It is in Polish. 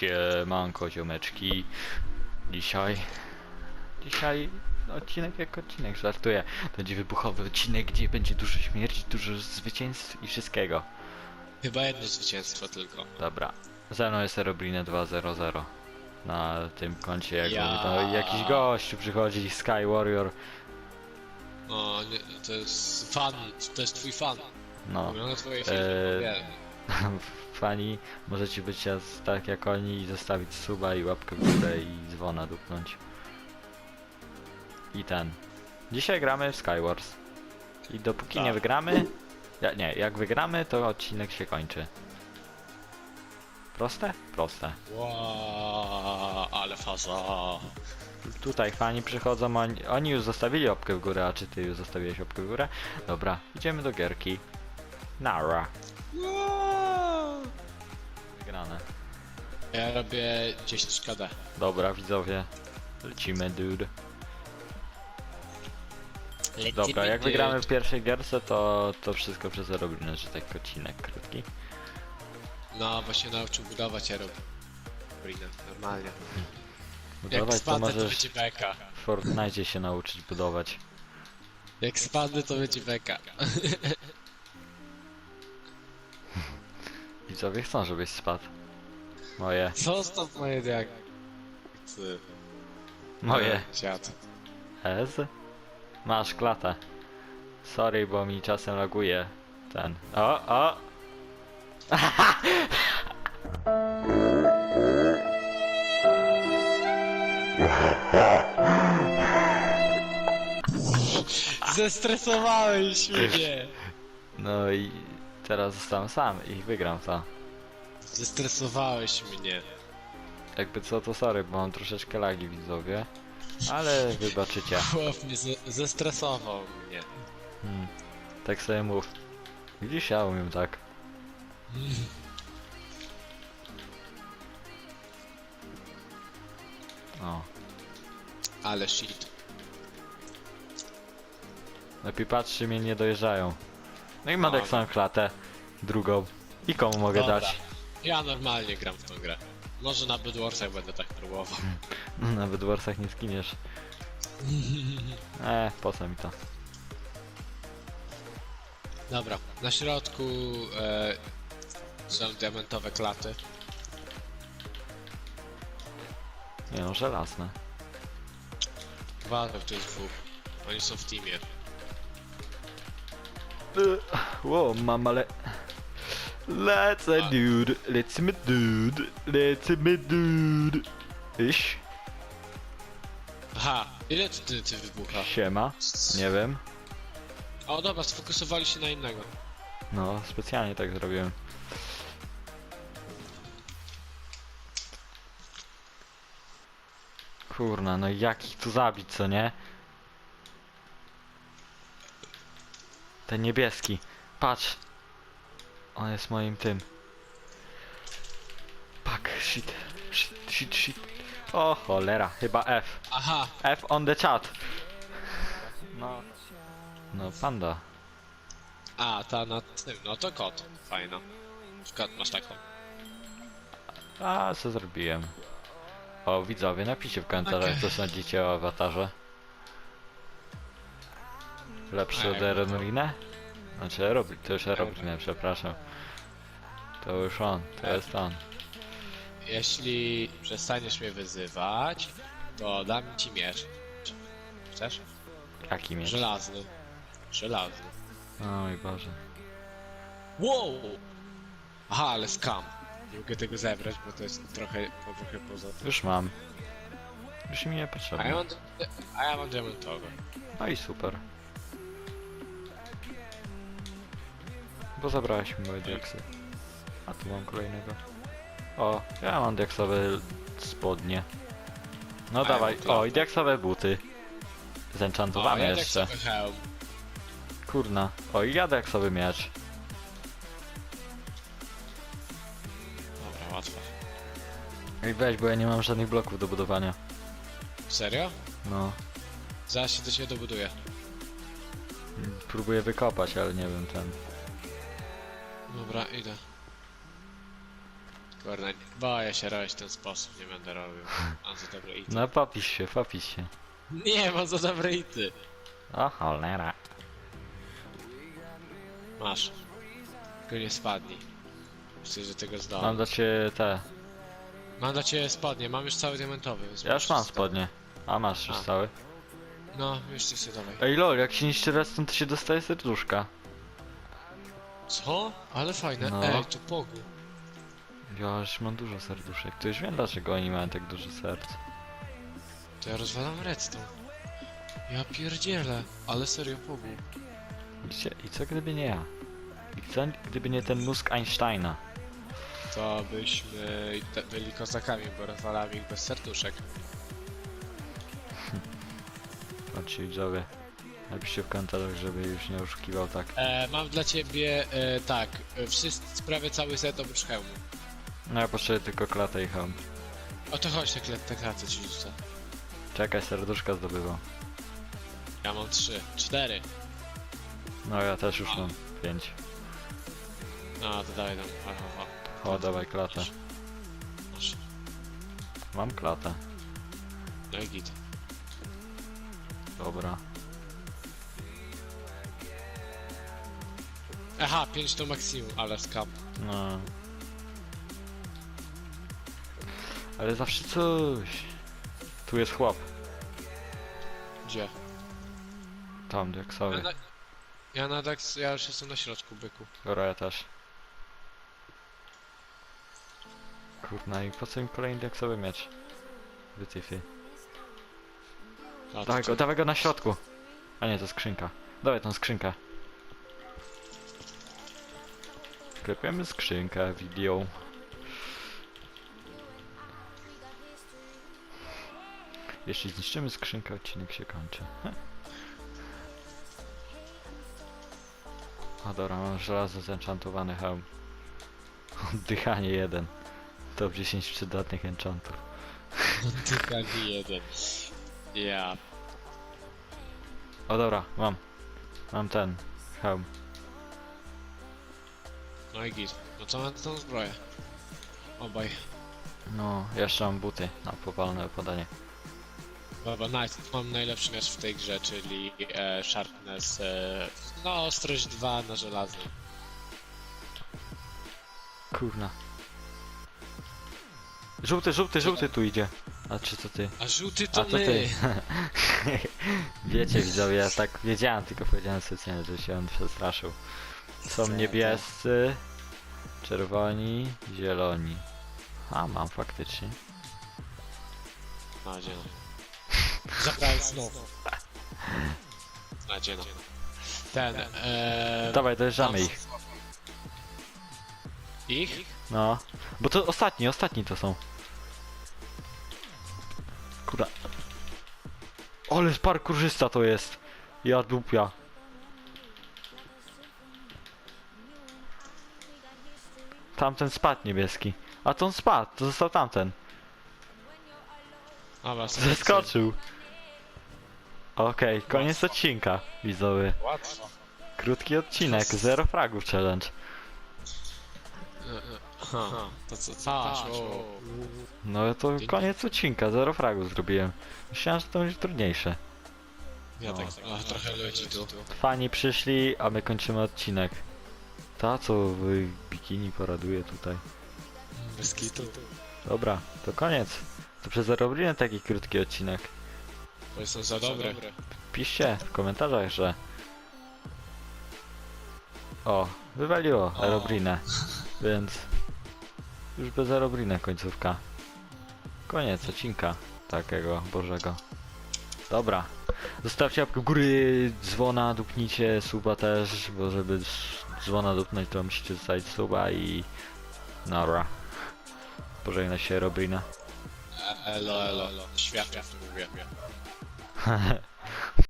Siemanko ziomeczki. Dzisiaj... Dzisiaj odcinek jak odcinek, żartuję. To będzie wybuchowy odcinek, gdzie będzie dużo śmierci, dużo zwycięstw i wszystkiego. Chyba jedno zwycięstwo tylko. Dobra. Ze mną jest Robrine 200. Na tym koncie jak Ja. to jakiś gość przychodzi, Sky Warrior. O, nie, to jest fan, to jest twój fan. No. Ogląda twoje filmy, wiem. Fani, możecie być jas- tak jak oni i zostawić suba i łapkę w górę i dzwona dupnąć. I ten. Dzisiaj gramy w Skywars. I dopóki nie Tak. wygramy... Ja, nie, jak wygramy, to odcinek się kończy. Proste? Proste. Wow, ale faza. Tutaj fani przychodzą, oni, oni już zostawili łapkę w górę, a czy ty już zostawiłeś łapkę w górę? Dobra, idziemy do gierki. Nara. Wow. Wygrane. Ja robię 10 KD. Dobra, widzowie. Lecimy, dude. Dobra, jak wygramy w pierwszej gierce, to, to wszystko przez Robinę, że tak odcinek krótki. No, właśnie nauczył budować ja robię. Brina, normalnie. Jak Budować to spadnę, to możesz będzie beka. w Fortnite się nauczyć budować. Jak spadnę, to będzie beka. Widzowie chcą, żebyś spadł. Moje, Zostaw moje diag... Ty. moje. Siad. Ez? Masz klatę. Sorry, bo mi czasem laguje ten. O, o! Zestresowałeś mnie! No i teraz zostałem sam i wygram to. Zestresowałeś mnie. Jakby co to sorry, bo mam troszeczkę lagi widzowie. Ale wybaczycie. Chłop mnie ze zestresował mnie. Hmm. Tak sobie mów. Widzisz, ja umiem tak. O, Ale shit. lepiej patrz, czy mnie nie dojeżdżają. No i mam tak Dobra. samą klatę. Drugą. I komu mogę Dobra. dać? Ja normalnie gram w tą grę. Może na Bedwarsach będę tak próbował. Na Bedwarsach nie skiniesz. E, po co mi to? Dobra, na środku e, są diamentowe klaty. Nie no, żelazne. Uważaj, to jest dwóch. Oni są w teamie. Wow, mam ale... Let's a dude, let's me dude, let's me dude. Iś, Aha, ile ty, ty, ty wybucha? siema, nie wiem. O dobra, sfokusowali się na innego. No, specjalnie tak zrobiłem. Kurna, no jak ich tu zabić, co nie? Ten niebieski. Patrz. On jest moim tym. Pak, shit. Shit, shit, shit. O cholera, chyba F. Aha, F on the chat. No. No, panda. a ta na tym, no to kot. Fajno. Kot masz taką. A, co zrobiłem? O, widzowie, napiszcie w komentarzach, co sądzicie o awatarze. Lepszy od Ej, Erenrine? Znaczy, Robin, to już Erenrine, przepraszam. To już on, to jest on. Jeśli przestaniesz mnie wyzywać, to dam ci miecz. Chcesz? Jaki miecz? Żelazny. Żelazny. Oj Boże. Wow! Aha, ale skam. Nie mogę tego zebrać, bo to jest trochę, po, trochę poza tym. Już mam. Już mi nie A ja potrzebne. mam, a ja mam. No i super. Bo zabrałeś mi moje diaksy. A tu mam kolejnego. O, ja mam diaksowe spodnie. No dawaj, o i diaksowe buty. Zenchantowane ja jeszcze. diaksowy hełm. Kurna. O i ja diaksowy miecz. Dobra, łatwo. Ej weź, bo ja nie mam żadnych bloków do budowania. Serio? No. Zaraz się do ciebie dobuduję. Próbuję wykopać, ale nie wiem ten. Dobra, idę. Kurde, nie- boję się robić w ten sposób, nie będę robił. Mam za dobre ity. No popisz się, popisz się. Nie, mam za dobre ity. O cholera. Masz. Tylko nie spadnij. Myślę, że tego Mam zdałem. dla ciebie te. Mam dla ciebie spodnie, mam już cały diamentowy. więc Ja już możesz mam sobie- spodnie. A masz już A. cały. No, już ty sobie dawaj. Ej lol, jak się niszczy redstone to się dostaje serduszka. Co? Ale fajne. No. Ej, to pogu. Ja już mam dużo serduszek. To już wiem dlaczego oni mają tak dużo serc. To ja rozwalam redstone. Ja pierdzielę, ale serio pogu. Widzicie? I co gdyby nie ja? I co gdyby nie ten mózg Einsteina? To byśmy te- byli kozakami, bo rozwalamy ich bez serduszek. Patrzcie widzowie. Napiszcie w komentarzach, żeby już nie oszukiwał tak. E, mam dla ciebie, e, tak, e, wszyscy, prawie cały set oprócz hełmu. No ja potrzebuję tylko klatę i hełm. O to chodź, te, kle- te klace ci rzucę. Czekaj, serduszka zdobywam. Ja mam trzy, cztery. No ja też już mam. Pięć. No, to daj tam. Ha, ha. O, dawaj klatę. Masz. Mam klatę. No i git. Dobra. Aha, pięć to maksimum, ale skam. No. Ale zawsze coś. Tu jest chłop. Gdzie? Tam, jak Ja sobie. na, ja na Dax, ja już jestem na środku, byku. Dobra, ja też. Kurna, i po co im kolejny deksowy miecz? Wytyfy. A, to Dawaj go, dawaj go na środku. A nie, to skrzynka. Dawaj tą skrzynkę. Klepiemy skrzynkę, video. Jeśli zniszczymy skrzynkę, odcinek się kończy. A dobra, mam żelazo zenchantowany hełm. Oddychanie jeden. Top 10 przydatnych enchantów. Tylko jeden. Ja. O dobra, mam. Mam ten hełm. No i git. No co mam tą zbroję? Obaj. No, jeszcze mam buty na powalne opadanie. Dobra, nice. Mam najlepszy miecz w tej grze, czyli e, Sharpness. E, no, ostrość 2 na żelazny. Kurna. Żółty, żółty, żółty tu idzie. A czy to ty? A żółty A to to my! ty. Wiecie widzowie, ja tak wiedziałem, tylko powiedziałem specjalnie, że się on przestraszył. Są niebiescy, czerwoni, zieloni. A, mam faktycznie. A, gdzie no? Zabrałem znowu. A, gdzie no? Ten, e, Dawaj, dojeżdżamy ich. Ich? No. Bo to ostatni, ostatni to są. Kurwa. Ale parkurzysta to jest. Ja dupia. Tamten spadł niebieski. A to on spadł, to został tamten. Dobra, Zeskoczył. Okej, koniec odcinka, widzowie. Łatwo. Krótki odcinek, zero fragów challenge. Aha, to co, casz, o. No to koniec odcinka, zero fragów zrobiłem. Myślałem, że to będzie trudniejsze. Ja No. tak, a, trochę ludzi tu. Fani przyszli, a my kończymy odcinek. Ta co w bikini poraduje tutaj. Bez kitu. Dobra, to koniec. To przez Roblinę taki krótki odcinek. Bo jestem za dobry. Piszcie w komentarzach, że... O, wywaliło O. Aerobrinę. Więc... Już bez Aerobrinę końcówka. Koniec odcinka takiego bożego. Dobra. Zostawcie łapkę w góry, dzwona dupnijcie, suba też, bo żeby dzwona dupnąć to musicie zostawić suba i... Nara. Pożegna się Aerobrina. Elo, elo, elo. Światło mówię.